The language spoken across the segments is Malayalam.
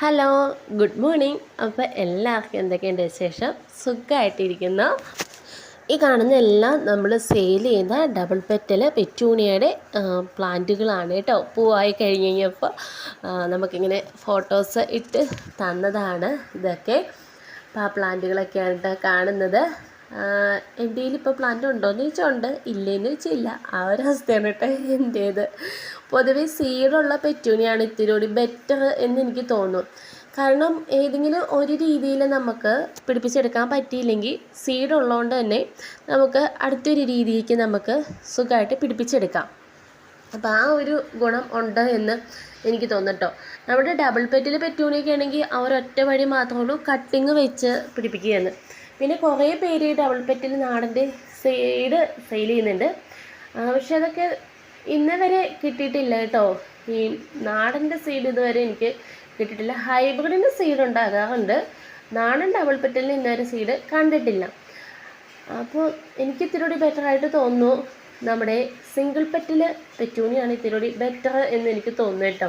Hello good morning. അപ്പോൾ എല്ലാവർക്കും എന്തൊക്കെയുണ്ട് വിശേഷം? സുഖമായിട്ടിരിക്കുന്നു ഈ കാണുന്ന എല്ലാം നമ്മൾ സെയിൽ ചെയ്യുന്ന ഡബിൾ പെറ്റൽ പെറ്റൂണിയയുടെ പ്ലാന്റുകളാണ് കേട്ടോ. പൂവായി കഴിഞ്ഞ് കഴിഞ്ഞപ്പോൾ നമുക്കിങ്ങനെ ഫോട്ടോസ് ഇട്ട് തന്നതാണ് ഇതൊക്കെ. അപ്പോൾ ആ പ്ലാന്റുകളൊക്കെയാണ് കാണുന്നത്. എന്റെ കയ്യിൽ ഇപ്പോൾ പ്ലാന്റ് ഉണ്ടോയെന്ന് ചോദിച്ചാൽ ഉണ്ട് ഇല്ലേന്ന് ചോദിച്ചാൽ ആ ഒരു അവസ്ഥയാണ് കേട്ടോ എന്റേത് പൊതുവെ സീഡുള്ള പെറ്റൂണിയാണ് ഇത്തിരി കൂടി ബെറ്റർ എന്ന് എനിക്ക് തോന്നുന്നു. കാരണം ഏതെങ്കിലും ഒരു രീതിയിൽ നമുക്ക് പിടിപ്പിച്ചെടുക്കാൻ പറ്റിയില്ലെങ്കിൽ സീഡ് ഉള്ളതുകൊണ്ട് തന്നെ നമുക്ക് അടുത്തൊരു രീതിക്ക് നമുക്ക് സുഖമായിട്ട് പിടിപ്പിച്ചെടുക്കാം. അപ്പോൾ ആ ഒരു ഗുണം ഉണ്ട് എന്ന് എനിക്ക് തോന്നട്ടോ നമ്മുടെ ഡബിൾ പെറ്റിൽ പെറ്റൂണിയൊക്കെ ആണെങ്കിൽ ആ ഒരൊറ്റ വഴി മാത്രമേ ഉള്ളൂ കട്ടിങ് വെച്ച് പിടിപ്പിക്കുകയെന്ന്. പിന്നെ കുറേ പേര് ഡബിൾ പെറ്റിൽ നാടന്റെ സൈഡ് സെയിൽ ചെയ്യുന്നുണ്ട്. പക്ഷെ അതൊക്കെ ഇന്ന് വരെ കിട്ടിയിട്ടില്ല കേട്ടോ. ഈ നാടന്റെ സൈഡ് ഇതുവരെ എനിക്ക് കിട്ടിയിട്ടില്ല. ഹൈബ്രിഡിന്റെ സീഡ് ഉണ്ടാകാറുണ്ട്. നാടൻ ഡബിൾ പെറ്റലിന് ഇന്നുവരെ സീഡ് കണ്ടിട്ടില്ല. അപ്പോൾ എനിക്ക് ഇത്തിരി ആയിട്ട് തോന്നുന്നു. നമ്മുടെ സിംഗിൾ പെറ്റിൽ പെറ്റൂണിയാണ് ഇത്തിരി ബെറ്റർ എന്ന് എനിക്ക് തോന്നുന്നു കേട്ടോ.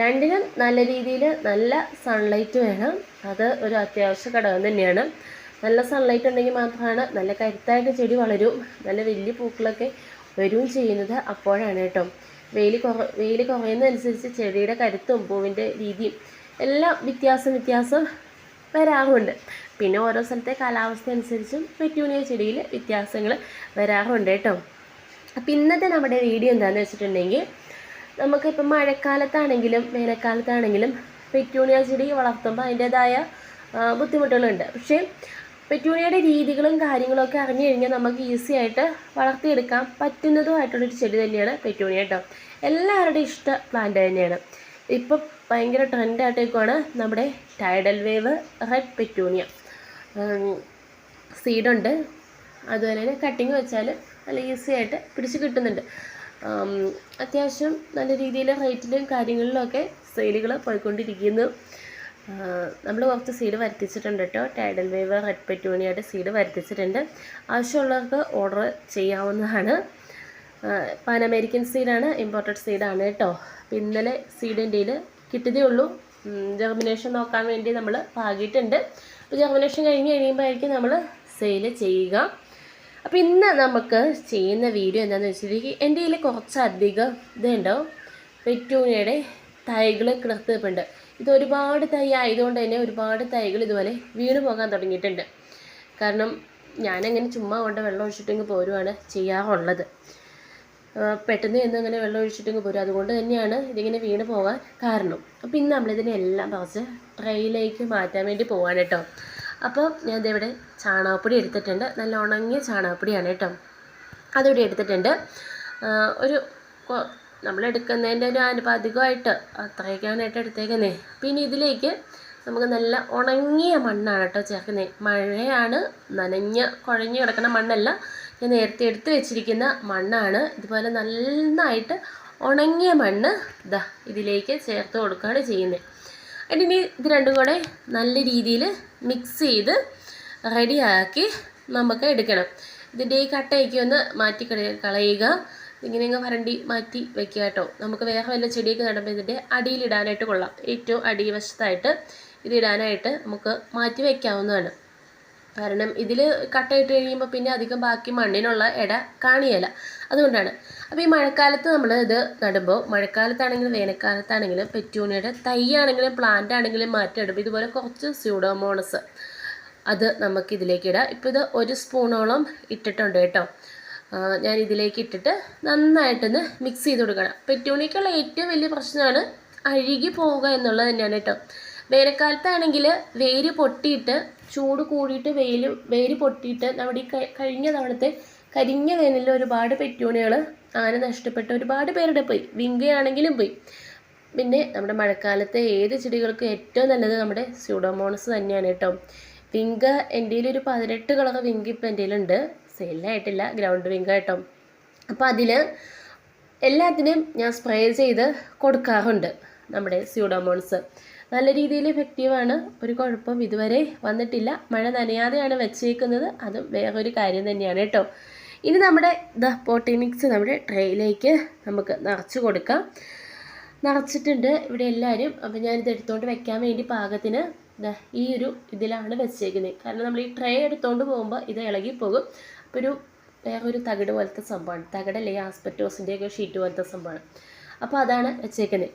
രണ്ടിനും നല്ല രീതിയിൽ നല്ല സൺലൈറ്റ് വേണം. അത് ഒരു അത്യാവശ്യ ഘടകം തന്നെയാണ്. നല്ല സൺലൈറ്റ് ഉണ്ടെങ്കിൽ മാത്രമാണ് നല്ല കരുത്തായിട്ട് ചെടി വളരും. നല്ല വലിയ പൂക്കളൊക്കെ വരും ചെയ്യുന്നത് അപ്പോഴാണ് കേട്ടോ. വെയിൽ കുറ വെയിൽ കുറയുന്നതനുസരിച്ച് ചെടിയുടെ കരുത്തും പൂവിന്റെ രീതിയും എല്ലാം വ്യത്യാസം വ്യത്യാസം വരാറുണ്ട്. പിന്നെ ഓരോ സ്ഥലത്തെ കാലാവസ്ഥ അനുസരിച്ചും പെറ്റൂണിയ ചെടിയിൽ വ്യത്യാസങ്ങൾ വരാറുണ്ട് കേട്ടോ. അപ്പം ഇന്നത്തെ നമ്മുടെ വീഡിയോ എന്താണെന്ന് വെച്ചിട്ടുണ്ടെങ്കിൽ നമുക്കിപ്പം മഴക്കാലത്താണെങ്കിലും വേനൽക്കാലത്താണെങ്കിലും പെറ്റൂണിയ ചെടി വളർത്തുമ്പോൾ അതിന്റേതായ ബുദ്ധിമുട്ടുകളുണ്ട്. പക്ഷേ പെറ്റൂണിയയുടെ രീതികളും കാര്യങ്ങളൊക്കെ അറിഞ്ഞു കഴിഞ്ഞാൽ നമുക്ക് ഈസി ആയിട്ട് വളർത്തിയെടുക്കാൻ പറ്റുന്നതുമായിട്ടുള്ളൊരു ചെടി തന്നെയാണ് പെറ്റൂണിയ കേട്ടോ. എല്ലാവരുടെയും ഇഷ്ട പ്ലാന്റ് തന്നെയാണ്. ഇപ്പം ഭയങ്കര ട്രെൻഡായിട്ടേക്കുവാണ് നമ്മുടെ ടൈഡൽ വേവ് റെഡ് പെറ്റൂണിയ. സീഡുണ്ട് അതുപോലെ തന്നെ കട്ടിങ് വെച്ചാൽ നല്ല ഈസി ആയിട്ട് പിടിച്ച് കിട്ടുന്നുണ്ട്. അത്യാവശ്യം നല്ല രീതിയിൽ റേറ്റിലും കാര്യങ്ങളിലും ഒക്കെ സെയിലുകൾ പോയിക്കൊണ്ടിരിക്കുന്നു. നമ്മൾ കുറച്ച് സീഡ് വരുത്തിച്ചിട്ടുണ്ട് കേട്ടോ ടൈഡൽ വേവ് റെഡ് പെറ്റൂണിയായിട്ട് സീഡ് വരുത്തിച്ചിട്ടുണ്ട്. ആവശ്യമുള്ളവർക്ക് ഓർഡർ ചെയ്യാവുന്നതാണ്. പാൻ അമേരിക്കൻ സീഡാണ് ഇമ്പോർട്ടഡ് സീഡാണ് കേട്ടോ അപ്പം ഇന്നലെ സീഡ് ഇന്ത്യയിൽ കിട്ടിയതേ ഉള്ളൂ. ജെർമിനേഷൻ നോക്കാൻ വേണ്ടി നമ്മൾ പാകിയിട്ടുണ്ട്. അപ്പോൾ ജെർമിനേഷൻ കഴിഞ്ഞ് കഴിയുമ്പോഴായിരിക്കും നമ്മൾ സെയിൽ ചെയ്യുക. അപ്പോൾ ഇന്ന് നമുക്ക് ചെയ്യുന്ന വീഡിയോ എന്താണെന്ന് വെച്ചിട്ടുണ്ടെങ്കിൽ എന്റെ കയ്യിൽ കുറച്ചധികം ഇതുണ്ടോ പെറ്റൂണിയുടെ തൈകൾ കിടത്തിപ്പുണ്ട് ഇത് ഒരുപാട് തൈ ആയതുകൊണ്ട് തന്നെ ഒരുപാട് തൈകൾ ഇതുപോലെ വീണ് പോകാൻ തുടങ്ങിയിട്ടുണ്ട്. കാരണം ഞാനങ്ങനെ ചുമ്മാ കൊണ്ട് വെള്ളം ഒഴിച്ചിട്ടെങ്കിൽ പോരുവാണ് ചെയ്യാറുള്ളത്. പെട്ടെന്ന് ചെന്ന് അങ്ങനെ വെള്ളം ഒഴിച്ചിട്ടെങ്കിൽ പോരും. അതുകൊണ്ട് തന്നെയാണ് ഇതിങ്ങനെ വീണ് പോകാൻ കാരണം. അപ്പോൾ ഇന്ന് നമ്മളിതിനെ എല്ലാം പറിച്ച് ട്രെയിലേക്ക് മാറ്റാൻ വേണ്ടി പോവാണ് കേട്ടോ. അപ്പോൾ ഞാൻ ഇതിവിടെ ചാണകപ്പൊടി എടുത്തിട്ടുണ്ട്. നല്ല ഉണങ്ങിയ ചാണകപ്പൊടിയാണ് കേട്ടോ. അതിവിടെ എടുത്തിട്ടുണ്ട്. ഒരു നമ്മൾ എടുക്കുന്നതിന്റെ ഒരു ആനുപാതികമായിട്ട് അത്രയൊക്കെയാണ് എടുത്തേക്കുന്നത് പിന്നെ ഇതിലേക്ക് നമുക്ക് നല്ല ഉണങ്ങിയ മണ്ണാണ് കേട്ടോ ചേർക്കുന്നത് മഴയാണ് നനഞ്ഞ കുഴഞ്ഞു കിടക്കുന്ന മണ്ണല്ല. ഞാൻ നേരത്തെ എടുത്തു വെച്ചിരിക്കുന്ന മണ്ണാണ്. ഇതുപോലെ നന്നായിട്ട് ഉണങ്ങിയ മണ്ണ് ഇതാ ഇതിലേക്ക് ചേർത്ത് കൊടുക്കുകയാണ് ചെയ്യുന്നത് അതിന് ഇത് രണ്ടും കൂടെ നല്ല രീതിയിൽ മിക്സ് ചെയ്ത് റെഡിയാക്കി നമുക്ക് എടുക്കണം. ഇതിന്റെ ഈ കട്ടയൊക്കെ ഒന്ന് മാറ്റി കളയുക ഇങ്ങനെ അങ്ങ് വരണ്ടി മാറ്റി വെക്കുക കേട്ടോ. നമുക്ക് വേറെ വല്ല ചെടിയൊക്കെ നടുമ്പോൾ ഇതിന്റെ അടിയിലിടാനായിട്ട് കൊള്ളാം. ഏറ്റവും അടിവശത്തായിട്ട് ഇതിടാനായിട്ട് നമുക്ക് മാറ്റി വയ്ക്കാവുന്നതാണ് കാരണം ഇതിൽ കട്ടയിട്ട് കഴിയുമ്പോൾ പിന്നെ അധികം ബാക്കി മണ്ണിനുള്ള ഇട കാണിയല്ല അതുകൊണ്ടാണ്. അപ്പോൾ ഈ മഴക്കാലത്ത് നമ്മൾ ഇത് നടുമ്പോൾ മഴക്കാലത്താണെങ്കിലും വേനൽക്കാലത്താണെങ്കിലും പെറ്റൂണിയുടെ തൈയാണെങ്കിലും പ്ലാന്റ് ആണെങ്കിലും മാറ്റി നടുമ്പോൾ ഇതുപോലെ കുറച്ച് സ്യൂഡോമോണസ് അത് നമുക്ക് ഇതിലേക്ക് ഇടാം. ഇപ്പോൾ ഇത് ഒരു സ്പൂണോളം ഇട്ടിട്ടുണ്ട് കേട്ടോ. ഞാൻ ഇതിലേക്ക് ഇട്ടിട്ട് നന്നായിട്ടൊന്ന് മിക്സ് ചെയ്ത് കൊടുക്കണം. പെറ്റൂണിക്കുള്ള ഏറ്റവും വലിയ പ്രശ്നമാണ് അഴുകി പോവുക എന്നുള്ളത് തന്നെയാണ് കേട്ടോ. വേനൽക്കാലത്താണെങ്കിൽ വേര് പൊട്ടിയിട്ട് ചൂട് കൂടിയിട്ട് വെയിൽ വേര് പൊട്ടിയിട്ട് നമ്മുടെ ഈ കഴിഞ്ഞ തവണത്തെ കരിഞ്ഞ വേനലിൽ ഒരുപാട് പെറ്റൂണികൾ അങ്ങനെ നഷ്ടപ്പെട്ട ഒരുപാട് പേരുടെ പോയി. വിങ്കയാണെങ്കിലും പോയി. പിന്നെ നമ്മുടെ മഴക്കാലത്തെ ഏത് ചെടികൾക്കും ഏറ്റവും നല്ലത് നമ്മുടെ സ്യൂഡോമോണസ് തന്നെയാണ് കേട്ടോ. വിങ്ക എന്റെ ഒരു പതിനെട്ട് കളർ വിങ്ക ഇപ്പം എന്റെ കയ്യിലുണ്ട് സെയിലായിട്ടില്ല ഗ്രൗണ്ട് വിങ് കേട്ടോ അപ്പോൾ അതിൽ എല്ലാത്തിനും ഞാൻ സ്പ്രേ ചെയ്ത് കൊടുക്കാറുണ്ട് നമ്മുടെ സ്യൂഡോമോൺസ്. നല്ല രീതിയിൽ എഫക്റ്റീവാണ് ഒരു കുഴപ്പം ഇതുവരെ വന്നിട്ടില്ല. മഴ നനയാതെയാണ് വെച്ചേക്കുന്നത് അത് വേറൊരു കാര്യം തന്നെയാണ് കേട്ടോ. ഇനി നമ്മുടെ ദ പോട്ടിനിക്സ് നമ്മുടെ ട്രേയിലേക്ക് നമുക്ക് നിറച്ച് കൊടുക്കാം. നിറച്ചിട്ടുണ്ട് ഇവിടെ എല്ലാവരും അപ്പോൾ ഞാനിത് എടുത്തുകൊണ്ട് വെക്കാൻ വേണ്ടി പാകത്തിന് ഈ ഒരു ഇതിലാണ് വെച്ചേക്കുന്നത് കാരണം നമ്മൾ ഈ ട്രേ എടുത്തുകൊണ്ട് പോകുമ്പോൾ ഇത് ഇളകിപ്പോകും. അപ്പോൾ ഒരു വേറെ ഒരു തകിട് പോലത്തെ സംഭവമാണ്. തകിടല്ലേ ആസ്പെറ്റോസിന്റെയൊക്കെ ഷീറ്റ് പോലത്തെ സംഭവമാണ്. അപ്പോൾ അതാണ് വെച്ചേക്കുന്നത്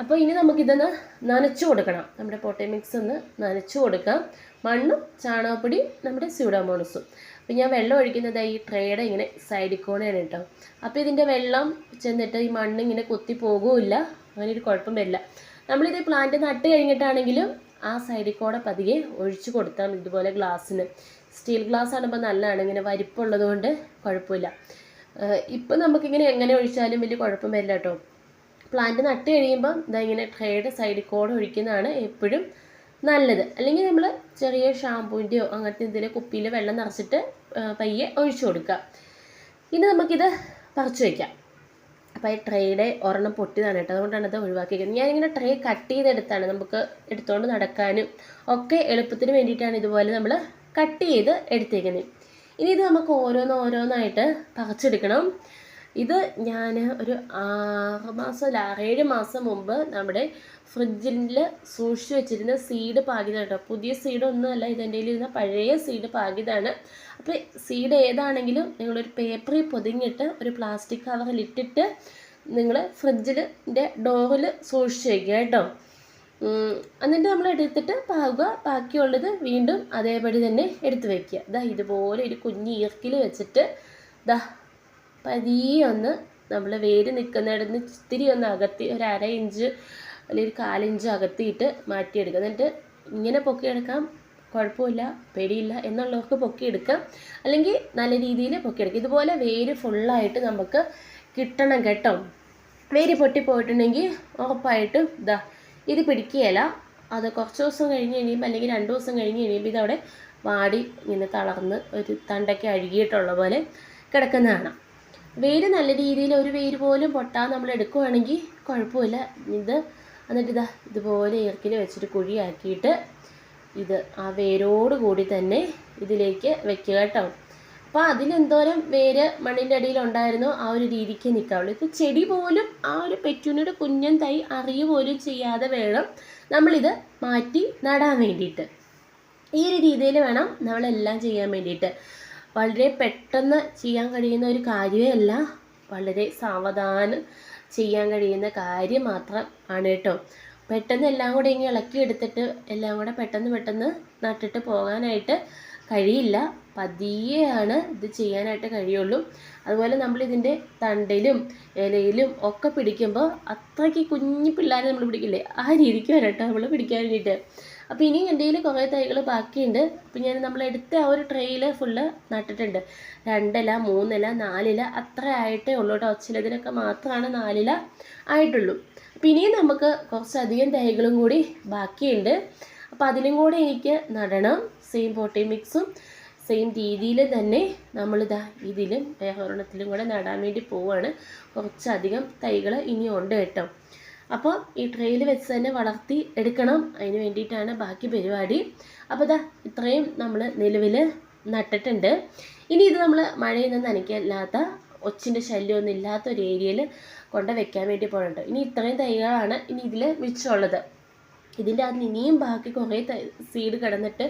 അപ്പോൾ ഇനി നമുക്കിതൊന്ന് നനച്ചു കൊടുക്കണം. നമ്മുടെ പൊട്ടമിക്സ് ഒന്ന് നനച്ചു കൊടുക്കാം. മണ്ണും ചാണകപ്പൊടി നമ്മുടെ സ്യൂഡോമോണസും. അപ്പോൾ ഞാൻ വെള്ളം ഒഴിക്കുന്നത് ഈ ട്രേയുടെ ഇങ്ങനെ സൈഡിൽ കൂടെയാണ് കേട്ടോ. അപ്പോൾ ഇതിന്റെ വെള്ളം ചെന്നിട്ട് ഈ മണ്ണ് ഇങ്ങനെ കുത്തി പോകുമില്ല. അങ്ങനെ ഒരു കുഴപ്പം വരില്ല. നമ്മളിത് പ്ലാന്റ് നട്ട് കഴിഞ്ഞിട്ടാണെങ്കിലും ആ സൈഡിൽ കൂടെ പതിയെ ഒഴിച്ചു കൊടുത്താൽ ഇതുപോലെ ഗ്ലാസ്സിന്. സ്റ്റീൽ ഗ്ലാസ് ആകുമ്പോൾ നല്ലതാണ്. ഇങ്ങനെ വരിപ്പുള്ളത് കൊണ്ട് കുഴപ്പമില്ല. ഇപ്പം നമുക്കിങ്ങനെ എങ്ങനെ ഒഴിച്ചാലും വലിയ കുഴപ്പം വരില്ല കേട്ടോ. പ്ലാന്റ് നട്ട് കഴിയുമ്പം ഇതാ ഇങ്ങനെ ട്രേയുടെ സൈഡിൽ കൂടെ ഒഴിക്കുന്നതാണ് എപ്പോഴും നല്ലത്. അല്ലെങ്കിൽ നമ്മൾ ചെറിയ ഷാമ്പൂവിന്റെയോ അങ്ങനത്തെ എന്തെങ്കിലും കുപ്പിയിൽ വെള്ളം നിറച്ചിട്ട് പയ്യെ ഒഴിച്ചു കൊടുക്കുക. ഇനി നമുക്കിത് പറിച്ചു വയ്ക്കാം അപ്പോൾ ഈ ട്രേയുടെ ഒരെണ്ണം പൊട്ടിയതാണ് കേട്ടോ. അതുകൊണ്ടാണ് അത് ഒഴിവാക്കിയിരിക്കുന്നത്. ഞാനിങ്ങനെ ട്രേ കട്ട് ചെയ്തെടുത്താണ് നമുക്ക് എടുത്തുകൊണ്ട് നടക്കാനും ഒക്കെ എളുപ്പത്തിന് വേണ്ടിയിട്ടാണ് ഇതുപോലെ നമ്മൾ കട്ട് ചെയ്ത് എടുത്തേക്കുന്നത് ഇനി ഇത് നമുക്ക് ഓരോന്ന് ഓരോന്നായിട്ട് പറിച്ചെടുക്കണം. ഇത് ഞാൻ ഒരു ആറ് മാസം അല്ല ആറേഴ് മാസം മുമ്പ് നമ്മുടെ ഫ്രിഡ്ജിൽ സൂക്ഷിച്ച് വെച്ചിരുന്ന സീഡ് പാകിയതാണ് കേട്ടോ. പുതിയ സീഡ് ഒന്നുമല്ല ഇതെന്റെ ഇരുന്ന പഴയ സീഡ് പാകിതാണ് അപ്പോൾ സീഡ് ഏതാണെങ്കിലും നിങ്ങളൊരു പേപ്പറിൽ പൊതിഞ്ഞിട്ട് ഒരു പ്ലാസ്റ്റിക് കവറിലിട്ടിട്ട് നിങ്ങൾ ഫ്രിഡ്ജിൽ ഡോറിൽ സൂക്ഷിച്ച് വയ്ക്കുക കേട്ടോ. എന്നിട്ട് നമ്മൾ എടുത്തിട്ട് പാകുക ബാക്കിയുള്ളത് വീണ്ടും അതേപടി തന്നെ എടുത്ത് വയ്ക്കുക ദാ ഇതുപോലെ ഒരു കുഞ്ഞ് ഈർക്കിൽ വെച്ചിട്ട് ദാ പതിയെ ഒന്ന് നമ്മൾ വേര് നിൽക്കുന്നിടത്ത് നിന്ന് ഇത്തിരി ഒന്ന് അകത്തി ഒരു അര ഇഞ്ച് അല്ലെങ്കിൽ ഒരു കാലിഞ്ച് അകത്തിയിട്ട് മാറ്റിയെടുക്കുക. എന്നിട്ട് ഇങ്ങനെ പൊക്കിയെടുക്കാം. കുഴപ്പമില്ല പേടിയില്ല എന്നുള്ളവർക്ക് പൊക്കിയെടുക്കാം. അല്ലെങ്കിൽ നല്ല രീതിയിൽ പൊക്കിയെടുക്കാം. ഇതുപോലെ വേര് ഫുള്ളായിട്ട് നമുക്ക് കിട്ടണം കേട്ടോ. വേര് പൊട്ടിപ്പോയിട്ടുണ്ടെങ്കിൽ ഉറപ്പായിട്ടും ഇതാ ഇത് പിടിക്കുകയില്ല. അത് കുറച്ച് ദിവസം കഴിഞ്ഞ് കഴിയുമ്പോൾ അല്ലെങ്കിൽ രണ്ട് ദിവസം കഴിഞ്ഞ് കഴിയുമ്പോൾ ഇതവിടെ വാടി ഇങ്ങനെ തളർന്ന് ഒരു തണ്ടൊക്കെ അഴുകിയിട്ടുള്ള പോലെ കിടക്കുന്നതാണ് വേര് നല്ല രീതിയിൽ ഒരു വേര് പോലും പൊട്ടാൻ നമ്മൾ എടുക്കുവാണെങ്കിൽ കുഴപ്പമില്ല. ഇത് എന്നിട്ട് ഇതാ ഇതുപോലെ ഇറക്കിൽ വെച്ചിട്ട് കുഴിയാക്കിയിട്ട് ഇത് ആ വേരോട് കൂടി തന്നെ ഇതിലേക്ക് വെക്കുക കേട്ടോ. അപ്പോൾ അതിലെന്തോരം വേര് മണ്ണിന്റെ അടിയിൽ ഉണ്ടായിരുന്നോ ആ ഒരു രീതിക്ക് നിൽക്കാവുള്ളൂ ഇത് ചെടി പോലും ആ ഒരു പെറ്റൂണിയുടെ കുഞ്ഞൻ തൈ അറിയ പോലും ചെയ്യാതെ വേണം നമ്മളിത് മാറ്റി നടാൻ വേണ്ടിയിട്ട്. ഈ ഒരു രീതിയിൽ വേണം നമ്മളെല്ലാം ചെയ്യാൻ വേണ്ടിയിട്ട്. വളരെ പെട്ടെന്ന് ചെയ്യാൻ കഴിയുന്ന ഒരു കാര്യമേ അല്ല വളരെ സാവധാനം ചെയ്യാൻ കഴിയുന്ന കാര്യം മാത്രം ആണ് കേട്ടോ. പെട്ടെന്ന് എല്ലാം കൂടെ ഇങ്ങനെ ഇളക്കി എടുത്തിട്ട് എല്ലാം കൂടെ പെട്ടെന്ന് പെട്ടെന്ന് നട്ടിട്ട് പോകാനായിട്ട് കഴിയില്ല. പതിയെയാണ് ഇത് ചെയ്യാനായിട്ട് കഴിയുള്ളൂ. അതുപോലെ നമ്മൾ ഇതിന്റെ തണ്ടിലും ഇലയിലും ഒക്കെ പിടിക്കുമ്പോൾ അത്രയ്ക്ക് കുഞ്ഞു പിള്ളേരെ നമ്മൾ പിടിക്കില്ലേ? ആ രീതിക്ക് വരട്ടോ നമ്മൾ പിടിക്കാൻ വേണ്ടിയിട്ട്. അപ്പോൾ ഇനിയും എന്റെ കയ്യിൽ കുറേ തൈകൾ ബാക്കിയുണ്ട്. അപ്പോൾ ഞാൻ നമ്മൾ എടുത്ത ആ ഒരു ട്രെയിൽ ഫുള്ള് നട്ടിട്ടുണ്ട്. രണ്ടില മൂന്നില നാലില അത്ര ആയിട്ടേ ഉള്ളൂ കേട്ടോ. ചിലതിനൊക്കെ മാത്രമാണ് നാലില ആയിട്ടുള്ളൂ. അപ്പോൾ ഇനിയും നമുക്ക് കുറച്ചധികം തൈകളും കൂടി ബാക്കിയുണ്ട്. അപ്പോൾ അതിലും കൂടെ എനിക്ക് നടണം. സെയിം പോട്ടി മിക്സും സെയിം രീതിയിൽ തന്നെ നമ്മളിതാ ഇതിലും ഏഹോരണത്തിലും കൂടെ നടാൻ വേണ്ടി പോവുകയാണ് കുറച്ചധികം തൈകൾ ഇനി ഉണ്ട് കേട്ടോ. അപ്പോൾ ഈ ട്രെയിൽ വെച്ച് തന്നെ വളർത്തി എടുക്കണം. അതിന് വേണ്ടിയിട്ടാണ് ബാക്കി പരിപാടി. അപ്പോൾ ഇതാ ഇത്രയും നമ്മൾ നിലവിൽ നട്ടിട്ടുണ്ട്. ഇനി ഇത് നമ്മൾ മഴയിൽ നിന്ന് നനയ്ക്കില്ലാത്ത ഒച്ചിന്റെ ശല്യമൊന്നും ഇല്ലാത്ത ഒരു ഏരിയയിൽ കൊണ്ട് വെക്കാൻ വേണ്ടി പോകുന്നുണ്ട് ഇനി ഇത്രയും തൈകളാണ് ഇനി ഇതിൽ മിച്ചമുള്ളത്. ഇതിന്റെ അകത്ത് ഇനിയും ബാക്കി കുറേ സീഡ് കിടന്നിട്ട്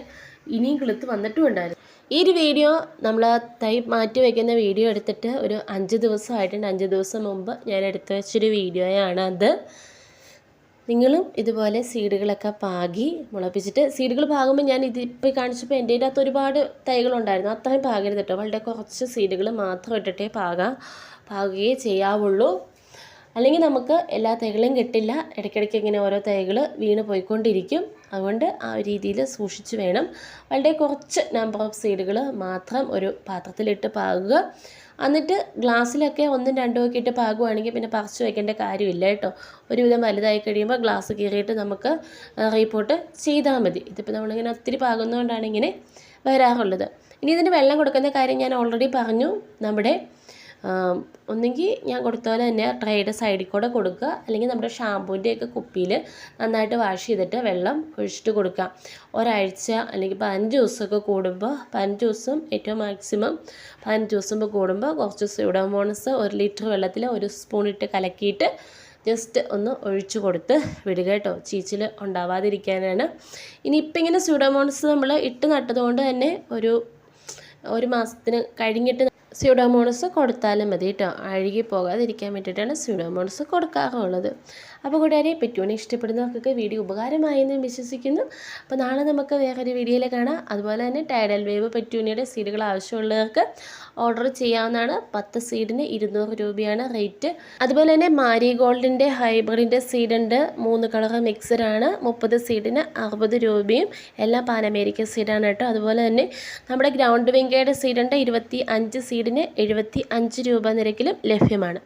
ഇനിയും കിളുത്ത് വന്നിട്ടും ഉണ്ടായിരുന്നു ഈ ഒരു വീഡിയോ നമ്മൾ തൈ മാറ്റി വയ്ക്കുന്ന വീഡിയോ എടുത്തിട്ട് ഒരു അഞ്ച് ദിവസമായിട്ടുണ്ട്. അഞ്ച് ദിവസം മുമ്പ് ഞാൻ എടുത്തു വെച്ചൊരു വീഡിയോയാണ് അത്. നിങ്ങളും ഇതുപോലെ സീഡുകളൊക്കെ പാകി മുളപ്പിച്ചിട്ട് സീഡുകൾ പാകുമ്പോൾ ഞാൻ ഇതിപ്പോൾ കാണിച്ചപ്പോൾ എന്റെ അകത്ത് ഒരുപാട് തൈകളുണ്ടായിരുന്നു. അത്രയും പാകരുത് കേട്ടോ. വളരെ കുറച്ച് സീഡുകൾ മാത്രം ഇട്ടിട്ടേ പാകാം പാകുകയേ ചെയ്യാവുള്ളൂ. അല്ലെങ്കിൽ നമുക്ക് എല്ലാ തൈകളും കിട്ടില്ല. ഇടയ്ക്കിടയ്ക്ക് ഇങ്ങനെ ഓരോ തൈകൾ വീണ് പോയിക്കൊണ്ടിരിക്കും. അതുകൊണ്ട് ആ രീതിയിൽ സൂക്ഷിച്ച് വേണം. വളരെ കുറച്ച് നമ്പർ ഓഫ് സീഡുകൾ മാത്രം ഒരു പാത്രത്തിലിട്ട് പാകുക. എന്നിട്ട് ഗ്ലാസ്സിലൊക്കെ ഒന്നും രണ്ടും ഒക്കെ ഇട്ട് പാകുവാണെങ്കിൽ പിന്നെ പറിച്ചു വയ്ക്കേണ്ട കാര്യമില്ല കേട്ടോ. ഒരുവിധം വലുതായി കഴിയുമ്പോൾ ഗ്ലാസ് കീറിയിട്ട് നമുക്ക് റീപ്പോർട്ട് ചെയ്താൽ മതി. ഇതിപ്പോൾ നമ്മളിങ്ങനെ ഒത്തിരി പാകുന്നതുകൊണ്ടാണ് ഇങ്ങനെ വരാറുള്ളത്. ഇനി ഇതിന് വെള്ളം കൊടുക്കുന്ന കാര്യം ഞാൻ ഓൾറെഡി പറഞ്ഞു. നമ്മുടെ ഒന്നെങ്കിൽ ഞാൻ കൊടുത്ത പോലെ തന്നെ ട്രേയുടെ സൈഡിൽ കൂടെ കൊടുക്കുക. അല്ലെങ്കിൽ നമ്മുടെ ഷാമ്പൂന്റെയൊക്കെ കുപ്പിയിൽ നന്നായിട്ട് വാഷ് ചെയ്തിട്ട് വെള്ളം ഒഴിച്ചിട്ട് കൊടുക്കുക. ഒരാഴ്ച അല്ലെങ്കിൽ പതിനഞ്ച് ദിവസമൊക്കെ കൂടുമ്പോൾ പതിനഞ്ച് ദിവസം ഏറ്റവും മാക്സിമം പതിനഞ്ച് ദിവസം കൂടുമ്പോൾ കുറച്ച് സ്യൂഡോമോണസ് ഒരു ലിറ്റർ വെള്ളത്തിൽ ഒരു സ്പൂൺ ഇട്ട് കലക്കിയിട്ട് ജസ്റ്റ് ഒന്ന് ഒഴിച്ചു കൊടുത്ത് വിടുക കേട്ടോ. ചീച്ചിൽ ഉണ്ടാവാതിരിക്കാനാണ്. ഇനിയിപ്പോൾ ഇങ്ങനെ സ്യൂഡോമോണസ് നമ്മൾ ഇട്ട് നട്ടതുകൊണ്ട് തന്നെ ഒരു ഒരു മാസത്തിന് കഴിഞ്ഞിട്ട് സ്യൂഡോമോണസ് കൊടുത്താലും മതി കേട്ടോ അഴുകി പോകാതിരിക്കാൻ വേണ്ടിയിട്ടാണ് സ്യൂഡോമോണസ് കൊടുക്കാറുള്ളത്. അപ്പോൾ കൂട്ടുകാരെ പെറ്റൂണി ഇഷ്ടപ്പെടുന്നവർക്കൊക്കെ വീഡിയോ ഉപകാരമായെന്ന് വിശ്വസിക്കുന്നു. അപ്പോൾ നാളെ നമുക്ക് വേറൊരു വീഡിയോയിൽ കാണാം. അതുപോലെ തന്നെ ടൈഡൽ വേവ് പെറ്റൂണിയുടെ സീഡുകൾ ആവശ്യമുള്ളവർക്ക് ഓർഡർ ചെയ്യാവുന്നതാണ്. പത്ത് സീഡിന് ഇരുന്നൂറ് രൂപയാണ് റേറ്റ് അതുപോലെ തന്നെ മാരി ഗോൾഡിന്റെ ഹൈബ്രിഡിന്റെ സീഡുണ്ട് മൂന്ന് കളർ മിക്സഡാണ് മുപ്പത് സീഡിന് അറുപത് രൂപയും എല്ലാം പാൻ അമേരിക്കൻ സീഡാണ് കേട്ടോ. അതുപോലെ തന്നെ നമ്മുടെ ഗ്രൗണ്ട് വിങ്കയുടെ സീഡുണ്ട് ഇരുപത്തി അഞ്ച് സീഡിന് എഴുപത്തി അഞ്ച് രൂപ നിരക്കിലും ലഭ്യമാണ്.